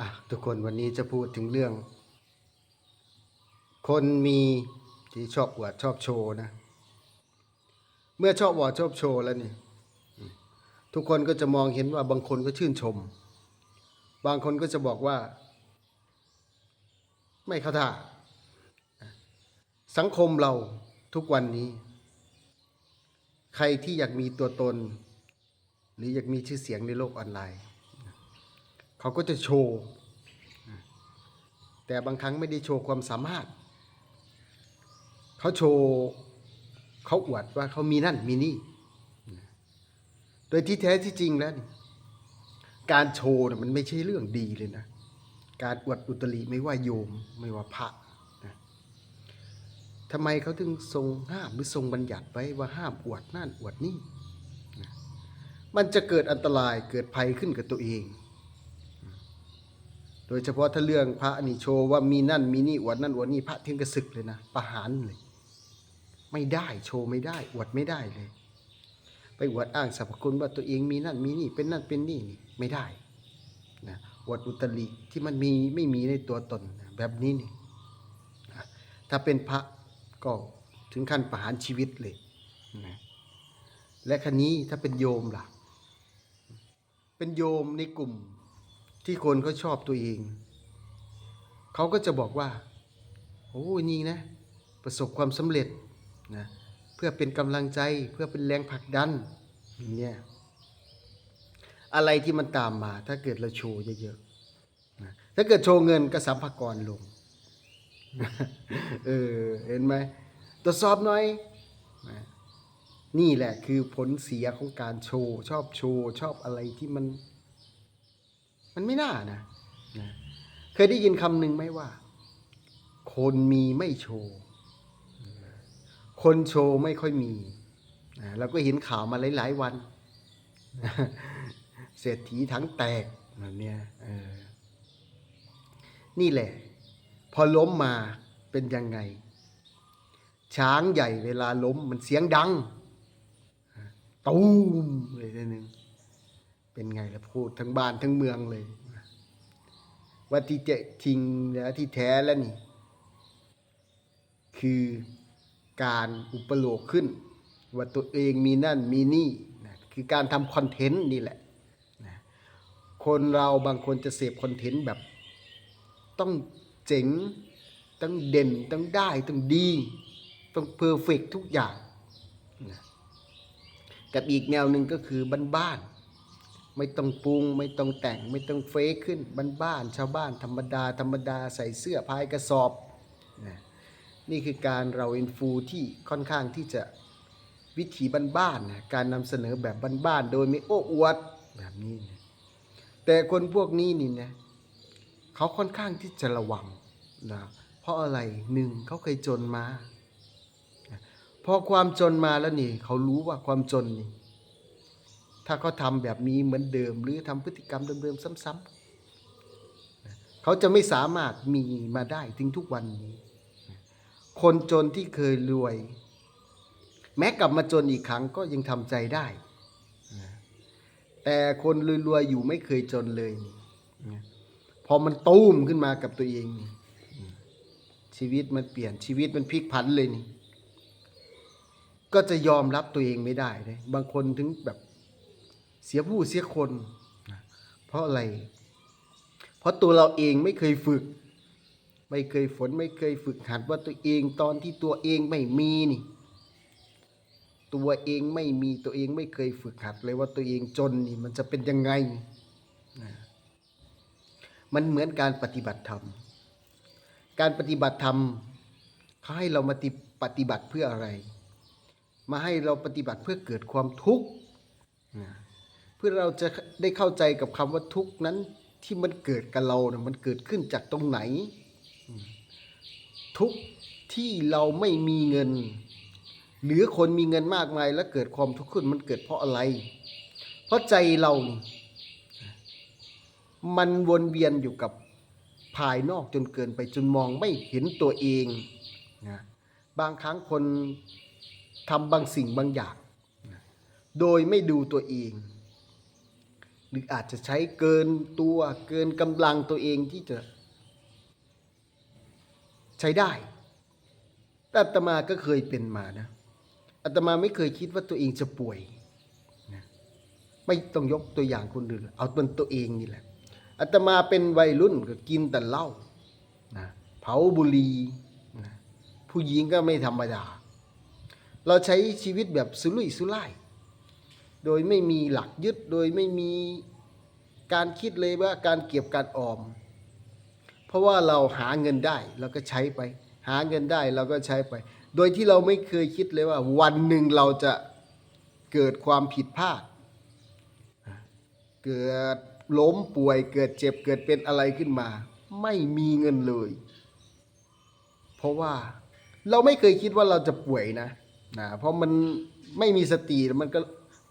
อะทุกคนวันนี้จะพูดถึงเรื่อง คนมีที่ชอบอวดชอบโชว์นะ เมื่อชอบอวดชอบโชว์แล้วนี่ ทุกคนก็จะมองเห็นว่าบางคนก็ชื่นชม บางคนก็จะบอกว่า ไม่เข้าท่า สังคมเราทุกวันนี้ ใครที่อยากมีตัวตน หรืออยากมีชื่อเสียงในโลกออนไลน์ เขาก็จะโชว์ แต่บางครั้งไม่ได้โชว์ความสามารถ เขาโชว์เขาอวดว่าเขามีนั่นมีนี่ โดยที่แท้ที่จริงแล้ว การโชว์มันไม่ใช่เรื่องดีเลยนะ การอวดอุตริไม่ว่าโยมไม่ว่าพระนะทำไมเขาถึงทรงห้ามหรือทรงบัญญัติไว้ว่าห้ามอวดนั่นอวดนี่ มันจะเกิดอันตรายเกิดภัยขึ้นกับตัวเอง โดยเฉพาะถ้าเรื่องพระนี่โชว์ว่ามีนั่นมีนี่อวดนั่นอวดนี่พระถึงกระศึกเลยนะประหารเลย ไม่ได้โชว์ไม่ได้อวดไม่ได้เลย ไปอวดอ้างสรรพคุณว่าตัวเองมีนั่นมีนี่เป็นนั่นเป็นนี่นี่ไม่ได้นะอวดอุตริที่มันมีไม่มีในตัวตนแบบนี้นี่ถ้าเป็นพระก็ถึงขั้นประหารชีวิตเลยนะและคันนี้ถ้าเป็นโยมล่ะ เป็นโยมในกลุ่ม ที่คนเขาชอบตัวเอง เขาก็จะบอกว่า โอ้ยนี่นะ ประสบความสำเร็จนะเพื่อเป็นกำลังใจเพื่อเป็นแรงผลักดันอย่างเนี่ยอะไรที่มันตามมา ถ้าเกิดเราโชว์เยอะๆนะถ้าเกิดโชว์เงินก็สัมภากรลงเออเห็นไหมตรวจสอบหน่อยนะนี่แหละคือผลเสียของการโชว์ ชอบโชว์ ชอบอะไรที่มัน มันไม่น่านะนะเคยได้ยินคำหนึ่งไหมว่า คนมีไม่โชว์ คนโชว์ไม่ค่อยมีนะเราก็เห็นข่าวมาหลาย ๆ วัน เศรษฐีทั้งแตกแบบเนี้ยนี่แหละ พอล้มมาเป็นยังไง ช้างใหญ่เวลาล้มมันเสียงดัง ตูมเลยทีหนึ่ง เป็นไงล่ะพูดทั้งบ้านทั้งเมืองเลย ว่าที่เจจริงแล้วที่แท้แล้วนี่ คือการอุปโลกขึ้น ว่าตัวเองมีนั่นมีนี่นะคือการทำคอนเทนต์นี่แหละนะคนเราบางคนจะเสพคอนเทนต์แบบ ต้องเจ๋งต้องเด่นต้องได้ต้องดี ต้องเพอร์เฟกทุกอย่างนะกับอีกแนวหนึ่งก็คือบ้านๆ ไม่ต้องปรุง ไม่ต้องแต่งไม่ต้องเฟกขึ้นบ้านๆชาวบ้านธรรมดา ธรรมดาใส่เสื้อพายกระสอบนะนี่คือการเราอินฟูที่ค่อนข้างที่จะวิถีบ้านๆนะการนำเสนอแบบบ้านๆโดยไม่โอ้อวดแบบนี้นะแต่คนพวกนี้นี่นะเขาค่อนข้างที่จะระวังนะเพราะอะไรหนึ่งเขาเคยจนมาพอความจนมาแล้วนี่เขารู้ว่าความจนนี่ ถ้าเขาทำแบบนี้เหมือนเดิม หรือทำพฤติกรรมเดิมๆซ้ำๆเขาจะไม่สามารถมีมาได้ถึงทุกวันนี้ คนจนที่เคยรวย แม้กลับมาจนอีกครั้งก็ยังทำใจได้ แต่คนรวยๆอยู่ไม่เคยจนเลย พอมันตุ้มขึ้นมากับตัวเองนี่ชีวิตมันเปลี่ยนชีวิตมันพลิกผันเลยนี่ ก็จะยอมรับตัวเองไม่ได้เลยบางคนถึงแบบ เสียผู้เสียคน เพราะอะไร เพราะตัวเราเองไม่เคยฝึก ไม่เคยฝนไม่เคยฝึกหัดว่าตัวเองตอนที่ตัวเองไม่มีนี่ ตัวเองไม่มีตัวเองไม่เคยฝึกหัดเลยว่าตัวเองจนนี่มันจะเป็นยังไง มันเหมือนการปฏิบัติธรรม การปฏิบัติธรรมเขาให้เรามาติปฏิบัติเพื่ออะไร มาให้เราปฏิบัติเพื่อเกิดความทุกข์ พื่อเราจะได้เข้าใจกับคำว่าทุกข์นั้นที่มันเกิดกับเรานะมันเกิดขึ้นจากตรงไหน ทุกข์ที่เราไม่มีเงิน หรือคนมีเงินมากมายแล้วเกิดความทุกข์ขึ้นมันเกิดเพราะอะไร เพราะใจเรา มันวนเวียนอยู่กับภายนอกจนเกินไปจนมองไม่เห็นตัวเองนะบางครั้งคนทำบางสิ่งบางอย่าง โดยไม่ดูตัวเอง หรืออาจจะใช้เกินตัวเกินกำลังตัวเองที่จะใช้ได้ แต่อาตมาก็เคยเป็นมานะอาตมาไม่เคยคิดว่าตัวเองจะป่วยนะไม่ต้องยกตัวอย่างคนอื่นเอาตัวตัวเองนี่แหละอาตมาเป็นวัยรุ่นก็กินแต่เหล้านะเผาบุหรี่นะผู้หญิงก็ไม่ธรรมดา เราใช้ชีวิตแบบสุรุ่ยสุร่าย โดยไม่มีหลักยึด โดยไม่มีการคิดเลยว่าการเก็บการออม เพราะว่าเราหาเงินได้เราก็ใช้ไป หาเงินได้เราก็ใช้ไป โดยที่เราไม่เคยคิดเลยว่า วันหนึ่งเราจะเกิดความผิดพลาด เกิดล้มป่วยเกิดเจ็บเกิดเป็นอะไรขึ้นมา ไม่มีเงินเลย เพราะว่าเราไม่เคยคิดว่าเราจะป่วยนะนะเพราะมันไม่มีสติมันก็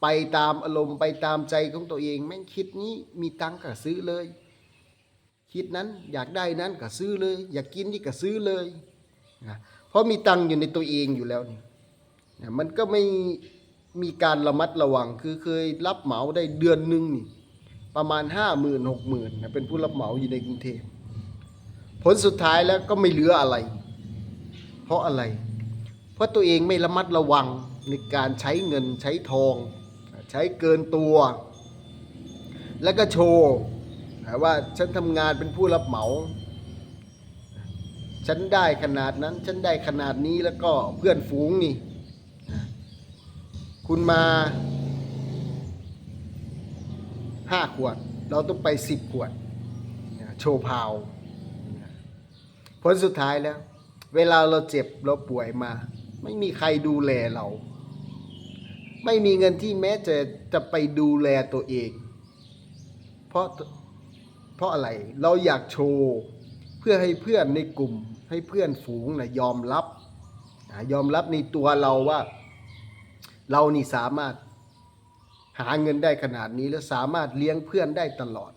ไปตามอารมณ์ไปตามใจของตัวเอง แม่งคิดนี้มีตังก็ซื้อเลย คิดนั้นอยากได้นั้นก็ซื้อเลย อยากกินนี่ก็ซื้อเลยนะเพราะมีตังอยู่ในตัวเองอยู่แล้วนี่นะมันก็ไม่มีการระมัดระวังคือเคยรับเหมาได้เดือนหนึ่งนี่ประมาณห้าหมื่นหกหมื่นนะเป็นผู้รับเหมาอยู่ในกรุงเทพผลสุดท้ายแล้วก็ไม่เหลืออะไร เพราะอะไร เพราะตัวเองไม่ระมัดระวังในการใช้เงินใช้ทอง ใช้เกินตัว แล้วก็โชว์ว่าฉันทำงานเป็นผู้รับเหมา ฉันได้ขนาดนั้น ฉันได้ขนาดนี้แล้วก็เพื่อนฝูงนี่ คุณมาห้าขวด เราต้องไปสิบขวด โชว์พาว ผลสุดท้ายแล้ว เวลาเราเจ็บเราป่วยมา ไม่มีใครดูแลเรา ไม่มีเงินที่แม้จะจะไปดูแลตัวเอง เพราะเพราะอะไรเราอยากโชว์เพื่อให้เพื่อนในกลุ่ม ให้เพื่อนฝูงนะยอมรับยอมรับในตัวเราว่า เรานี่สามารถหาเงินได้ขนาดนี้แล้วสามารถเลี้ยงเพื่อนได้ตลอด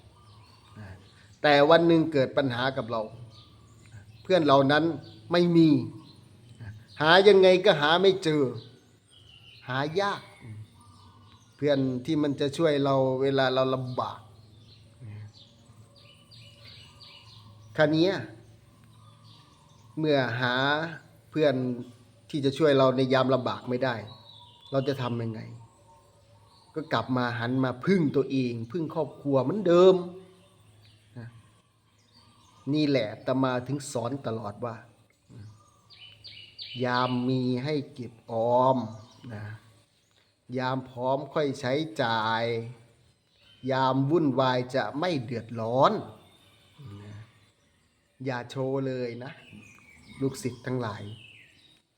แต่วันหนึ่งเกิดปัญหากับเรา เพื่อนเหล่านั้นไม่มี หายังไงก็หาไม่เจอ หายาก เพื่อนที่มันจะช่วยเราเวลาเราลำบากคราวนี้เมื่อหาเพื่อนที่จะช่วยเราในยามลำบากไม่ได้ เราจะทำยังไง ก็กลับมาหันมาพึ่งตัวเอง พึ่งครอบครัวเหมือนเดิมนะนี่แหละตมาถึงสอนตลอดว่า ยามมีให้เก็บออม นะยามพร้อมค่อยใช้จ่าย ยามวุ่นวายจะไม่เดือดร้อนนะอย่าโชว์เลยนะ ลูกศิษย์ทั้งหลาย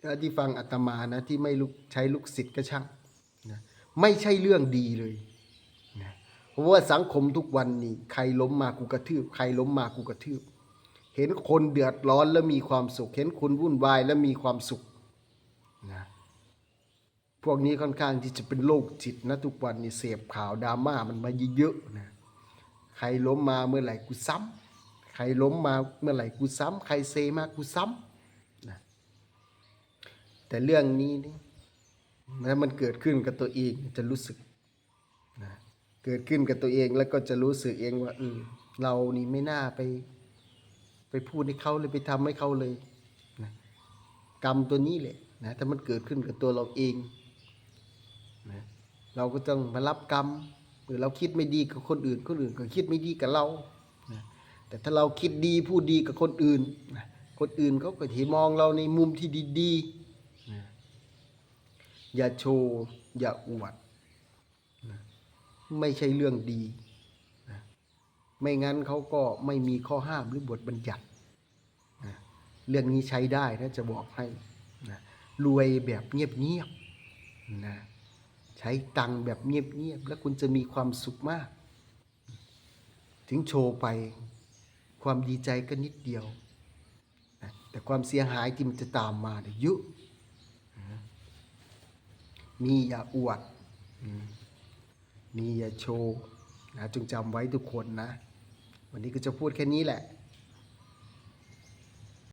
ถ้าที่ฟังอาตมานะที่ไม่ลุกใช้ลูกศิษย์ก็ช่างนะไม่ใช่เรื่องดีเลยนะเพราะว่าสังคมทุกวันนี้ ใครล้มมากูกระทืบ ใครล้มมากูกระทืบ เห็นคนเดือดร้อนแล้วมีความสุข เห็นคนวุ่นวายแล้วมีความสุขนะ พวกนี้ค่อนข้างที่จะเป็นโรคจิตนะทุกวันนี้เสพข่าวดราม่ามันมาเยอะๆนะใครล้มมาเมื่อไหร่กูซ้ำใครล้มมาเมื่อไหร่กูซ้ำใครเซมากูซ้ำนะแต่เรื่องนี้นี่ถ้ามันเกิดขึ้นกับตัวเองจะรู้สึกนะเกิดขึ้นกับตัวเองแล้วก็จะรู้สึกเองว่าเออเรานี่ไม่น่าไป ไปพูดให้เขาเลยไปทำให้เขาเลยนะกรรมตัวนี้แหละนะถ้ามันเกิดขึ้นกับตัวเราเอง เราก็ต้องมารับกรรมหรือเราคิดไม่ดีกับคนอื่น คนอื่นก็คิดไม่ดีกับเราแต่ถ้าเราคิดดีพูดดีกับคนอื่น คนอื่นเขาก็ที่มองเราในมุมที่ดีๆอย่าโชว์ อย่าอวดไม่ใช่เรื่องดี ไม่งั้นเขาก็ไม่มีข้อห้ามหรือบทบัญญัติ เรื่องนี้ใช้ได้นะจะบอกให้ รวยแบบเงียบๆนะ ใช้ตังค์แบบเงียบๆ แล้วคุณจะมีความสุขมาก ถึงโชว์ไปความดีใจก็นิดเดียว แต่ความเสียหายที่มันจะตามมาเนี่ยเยอะมีอย่าอวดมีอย่าโชว์นะจงจำไว้ทุกคนนะ วันนี้ก็จะพูดแค่นี้แหละ